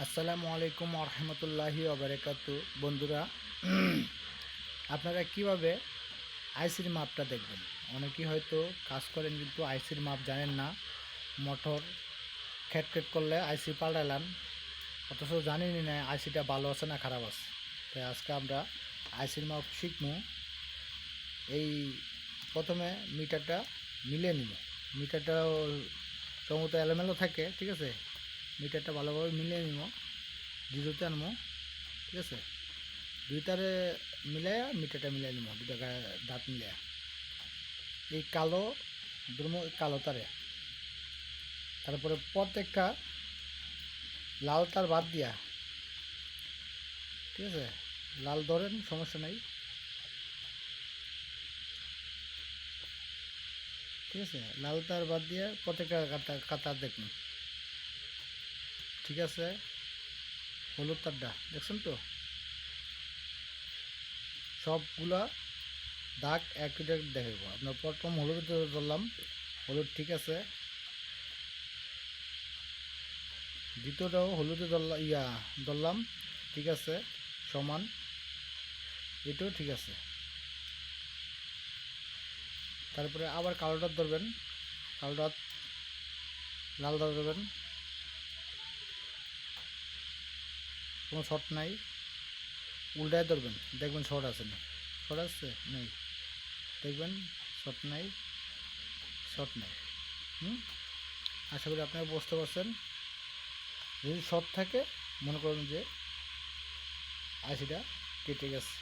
আসসালামু আলাইকুম রহমতুল্লাহি ওবরাকাত বন্ধুরা, আপনারা কীভাবে আইসির মাপটা দেখবেন? অনেকেই হয়তো কাজ করেন কিন্তু আইসির মাপ জানেন না। মোটর খেট খেট করলে আইসি পাল্টালাম অথচ জানেনই না, আইসিটা ভালো আছে না খারাপ আছে। তাই আজকে আমরা আইসির মাপ শিখব। এই প্রথমে মিটারটা মিলে নিব। মিটারটাও সমস্ত এলোমেলো থাকে, ঠিক আছে? মিটারটা ভালোভাবে মিলিয়ে নিব। জিরোতে আনব, ঠিক আছে? দুইটারে মিলাইয়া মিটারটা মিলাই নিব দুটা দাঁত মিলাইয়া। এই কালো দুর্ম, কালো তারে। তারপরে প্রত্যেকটা লাল তার বাদ দিয়া, ঠিক আছে? লাল ধরেন, সমস্যা নাই। ঠিক আছে? লাল তার বাদ দিয়ে প্রত্যেকটা কাতার দেখুন। ঠিক আছে? হলুদ তারটা দেখছেন তো? সবগুলা দাগ দাগ দেখাবো। আপনার প্রথম হলুদ ধরলাম, হলুদ ঠিক আছে। দ্বিতীয়টাও হলুদে ধরলাম ইয়া, ধরলাম, ঠিক আছে, সমান। এটাও ঠিক আছে। তারপরে আবার কালোটা ধরবেন, কালোটা লাল ধরবেন। কোনো শর্ট নাই। উল্টায় ধরবেন, দেখবেন শর্ট আছে না। শর্ট আছে? নেই। দেখবেন শর্ট নাই শর্ট নাই। হুম? আশা করি আপনারা বুঝতে পারছেন। যদি শর্ট থাকে, মনে করুন যে আশিটা কেটে গেছে।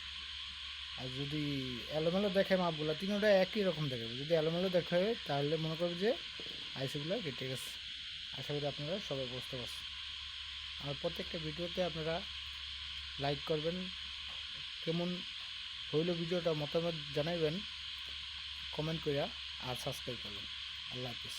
আর যদি অ্যালোমেলো দেখে মাপগুলো, তিনটা একই রকম দেখাবে যদি এলোমেলো দেখে, তাহলে মনে করবে যে আইসিগুলো কেটে গেছে। আশা করি আপনারা সবাই বুঝতে পারছেন। আর প্রত্যেকটা ভিডিওতে আপনারা লাইক করবেন। কেমন হইল ভিডিওটা মতামত জানাইবেন কমেন্ট করিয়া আর সাবস্ক্রাইব করবেন। আল্লাহ হাফিজ।